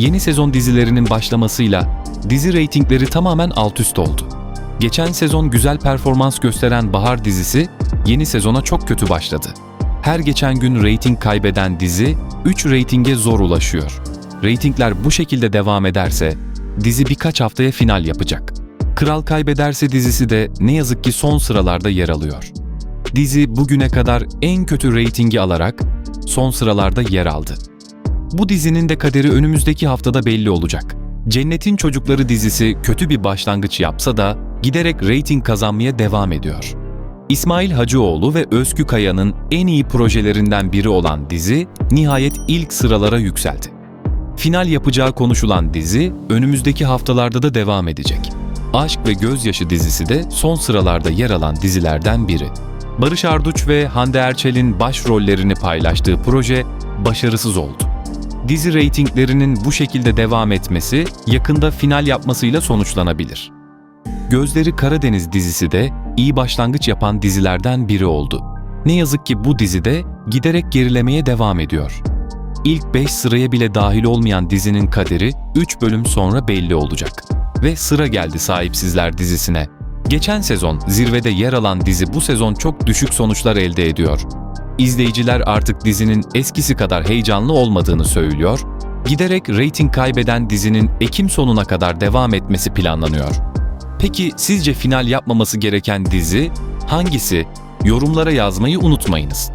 yeni sezon dizilerinin başlamasıyla dizi reytingleri tamamen alt üst oldu. Geçen sezon güzel performans gösteren Bahar dizisi yeni sezona çok kötü başladı. Her geçen gün reyting kaybeden dizi 3 reytinge zor ulaşıyor. Reytingler bu şekilde devam ederse dizi birkaç haftaya final yapacak. Kral Kaybederse dizisi de ne yazık ki son sıralarda yer alıyor. Dizi bugüne kadar en kötü reytingi alarak son sıralarda yer aldı. Bu dizinin de kaderi önümüzdeki haftada belli olacak. Cennetin Çocukları dizisi kötü bir başlangıç yapsa da giderek reyting kazanmaya devam ediyor. İsmail Hacıoğlu ve Özgü Kaya'nın en iyi projelerinden biri olan dizi nihayet ilk sıralara yükseldi. Final yapacağı konuşulan dizi önümüzdeki haftalarda da devam edecek. Aşk ve Gözyaşı dizisi de son sıralarda yer alan dizilerden biri. Barış Arduç ve Hande Erçel'in başrollerini paylaştığı proje başarısız oldu. Dizi reytinglerinin bu şekilde devam etmesi yakında final yapmasıyla sonuçlanabilir. Gözleri Karadeniz dizisi de iyi başlangıç yapan dizilerden biri oldu. Ne yazık ki bu dizide giderek gerilemeye devam ediyor. İlk 5 sıraya bile dahil olmayan dizinin kaderi 3 bölüm sonra belli olacak. Ve sıra geldi Sahipsizler dizisine. Geçen sezon zirvede yer alan dizi bu sezon çok düşük sonuçlar elde ediyor. İzleyiciler artık dizinin eskisi kadar heyecanlı olmadığını söylüyor, giderek reyting kaybeden dizinin Ekim sonuna kadar devam etmesi planlanıyor. Peki sizce final yapmaması gereken dizi hangisi? Yorumlara yazmayı unutmayınız.